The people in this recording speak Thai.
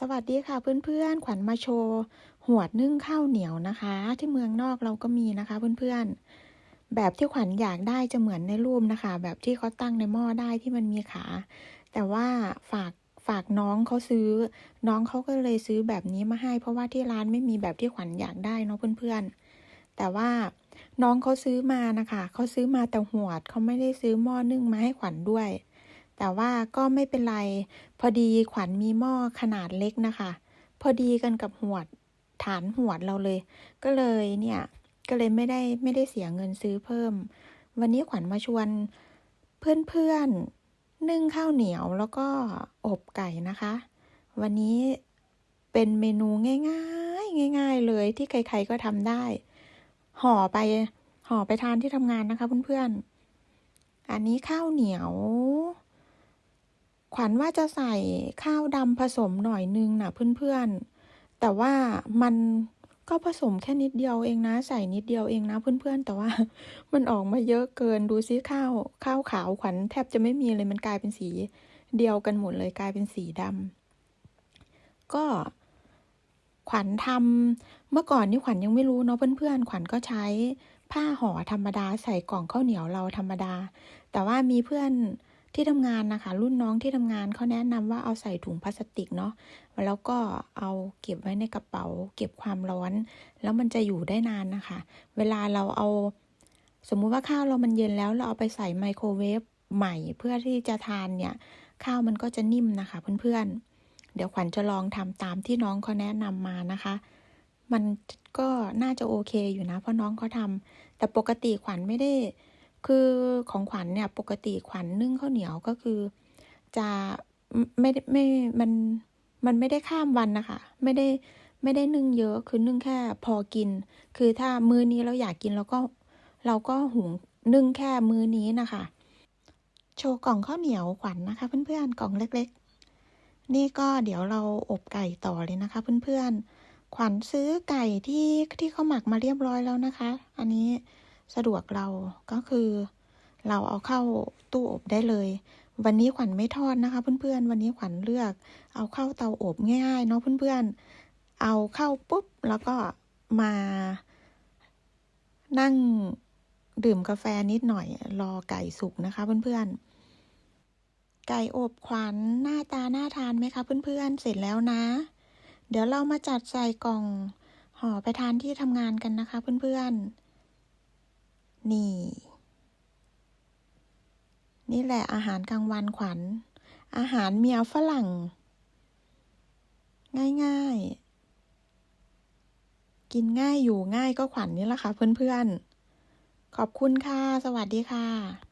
สวัสดีค่ะเพื่อนๆ ขวัญมาโชว์หวดนึ่งข้าวเหนียวนะคะ ที่เมืองนอกเราก็มีนะคะเพื่อนๆ แบบที่ขวัญอยากได้จะเหมือนในรูปนะคะ แบบที่เขาตั้งในหม้อได้ที่มันมีขา แต่ว่าฝากฝากน้องเขาซื้อ น้องเขาก็เลยซื้อแบบนี้มาให้ เพราะว่าที่ร้านไม่มีแบบที่ขวัญอยากได้เนาะเพื่อนๆ แต่ว่าน้องเขาซื้อมานะคะเขาซื้อมาแต่หวดเขาไม่ได้ซื้อหม้อนึ่งมาให้ขวัญด้วย แต่ว่าก็ไม่เป็นไร พอดีขวัญมีหม้อขนาดเล็กนะคะ พอดีกันกับหวดฐานหวดเราเลย ก็เลยเนี่ยก็เลยไม่ได้ไม่ได้เสียเงินซื้อเพิ่ม วันนี้ขวัญมาชวนเพื่อนๆนึ่งข้าวเหนียวแล้วก็อบไก่นะคะ วันนี้เป็นเมนูง่ายๆ ง่าย ๆ เลยที่ใครๆก็ทำได้ ห่อไปห่อไปทานที่ทำงานนะคะเพื่อนๆ อันนี้ข้าวเหนียว ขวัญว่าจะใส่ข้าวดำผสมหน่อยนึงนะเพื่อนๆ แต่ว่ามันก็ผสมแค่นิดเดียวเองนะ ใส่นิดเดียวเองนะเพื่อนๆ แต่ว่ามันออกมาเยอะเกินดูซิข้าวข้าวขาวขวัญแทบจะไม่มีเลยมันกลายเป็นสีเดียวกันหมดเลยกลายเป็นสีดำก็ขวัญทำเมื่อก่อนนี่ขวัญยังไม่รู้เนาะเพื่อนๆ ขวัญก็ใช้ผ้าห่อธรรมดาใส่กล่องข้าวเหนียวเราธรรมดา แต่ว่ามีเพื่อน ที่ทำงานนะคะ รุ่นน้องที่ทำงานเขาแนะนำว่าเอาใส่ถุงพลาสติกเนาะแล้วก็เอาเก็บไว้ในกระเป๋า เก็บความร้อน แล้วมันจะอยู่ได้นานนะคะ เวลาเราเอา สมมุติว่าข้าวเรามันเย็นแล้วเราเอาไปใส่ไมโครเวฟใหม่เพื่อที่จะทานเนี่ย ข้าวมันก็จะนิ่มนะคะเพื่อนๆ เดี๋ยวขวัญจะลองทำตามที่น้องเขาแนะนำมานะคะ มันก็น่าจะโอเคอยู่นะ เพราะน้องเขาทำแต่ปกติขวัญไม่ได้ คือของขวัญเนี่ยปกติขวัญนึ่งข้าวเหนียวก็คือ จะไม่ได้ไม่มันมันไม่ได้ข้ามวันนะคะ ไม่ได้ไม่ได้นึ่งเยอะคือนึ่งแค่พอกิน คือถ้ามื้อนี้เราอยากกินเราก็เราก็หุงนึ่งแค่มื้อนี้นะคะ โชว์กล่องข้าวเหนียวขวัญนะคะเพื่อนๆกล่องเล็ก ๆ นี่ก็เดี๋ยวเราอบไก่ต่อเลยนะคะ เพื่อนๆขวัญซื้อไก่ที่ที่เขาหมักมาเรียบร้อยแล้วนะคะ อันนี้ สะดวกเราก็คือ เราเอาเข้าตู้อบได้เลย วันนี้ขวัญไม่ทอดนะคะ เพื่อนๆ วันนี้ขวัญเลือก เอาเข้าเตาอบง่ายๆเนาะเพื่อนๆ เอาเข้าปุ๊บแล้วก็มา นั่งดื่มกาแฟนิดหน่อยรอไก่สุกนะคะเพื่อนๆไก่อบขวัญหน้าตาน่าทานไหมคะเพื่อนๆ เสร็จแล้วนะ เดี๋ยวเรามาจัดใส่กล่องห่อไปทานที่ทำงานกันนะคะเพื่อนๆ นี่ นี่แหละอาหารกลางวันขวัญ อาหารเมียฝรั่ง ง่ายๆ กินง่ายอยู่ง่ายก็ขวัญนี่แหละค่ะเพื่อนๆ ขอบคุณค่ะ สวัสดีค่ะ